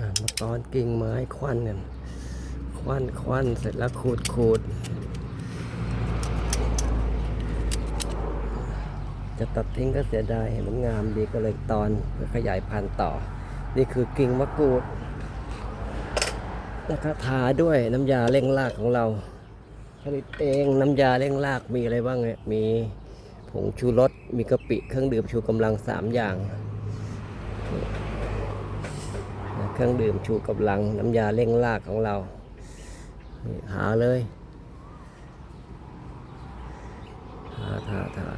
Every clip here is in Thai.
มาตอนกิ่งไม้ควันกัน ควันควันเสร็จแล้วขูดขูด จะตัดทิ้งก็เสียดายเห็นมันงามดีก็เลยตอนเพื่อขยายพันธุ์ต่อ นี่คือกิ่งมะกรูดแล้วก็ทาด้วยน้ำยาเร่งรากของเรา ผลิตเองน้ำยาเร่งรากมีอะไรบ้างเนี่ยมีผงชูรสมีกะปิเครื่องดื่มชูกำลังสามอย่าง เครื่องดื่มชูกำลังน้ำยาเร่งรากของเรา หาเลยทาทาทา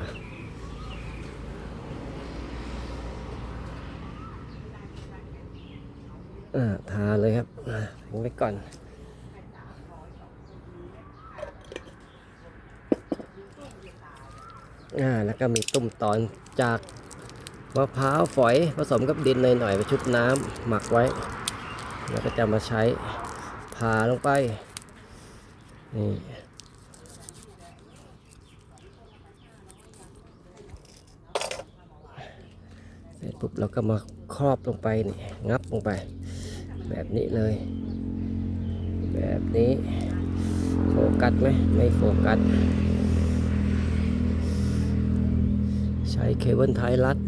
อ่าทาเลยครับทิ้งไว้ก่อนอ่าแล้วก็มีตุ่มตอนจาก มะพร้าวฝอยผสมกับดินหน่อยๆไปชุบน้ำหมักไว้ แล้วก็จะมาใช้ผ่าลงไปนี่เสร็จปุ๊บเราก็มาครอบลงไปนี่งับลงไป แบบนี้เลย แบบนี้โฟกัสไหมไม่โฟกัส ใช้เคเบิลไทยรัด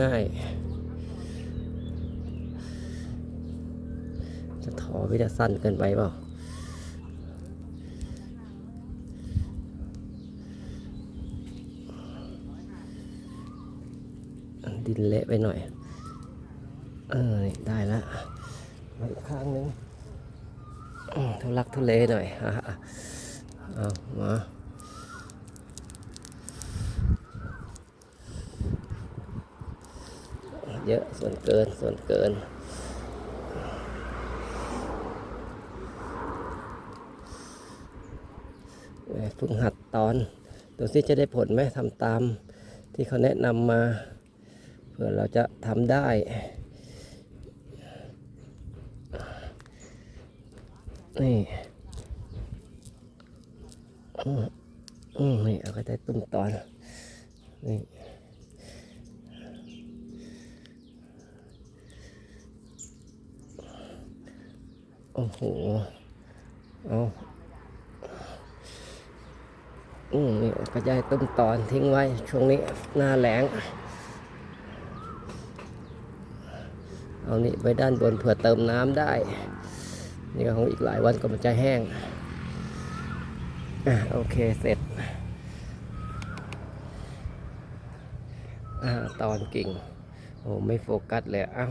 ง่ายๆ จะถอวิจะสั้นเกินไปเปล่าดินเละไปหน่อย เออ ได้แล้วมาอีกข้างนึงทุลักทุเลหน่อยอะอะเอามา เยอะส่วนเกินส่วนเกินแหม่เพิ่งหัดตอนดูซิจะได้ผลไหมทำตามที่เขาแนะนำมาเพื่อเราจะทำได้นี่อืมอืมนี่ เอาก็ได้ตุ้มตอนนี่ โอ้โห เอาอืมนี่กระจายต้นตอนทิ้งไว้ ช่วงนี้หน้าแหลงเอานี่ไว้ด้านบนเผื่อเติมน้ำได้ นี่ก็คงอีกหลายวันก็มันจะแห้ง อะโอเคเสร็จ อ่าตอนกิ่ง โอ้ไม่โฟกัสเลยอะ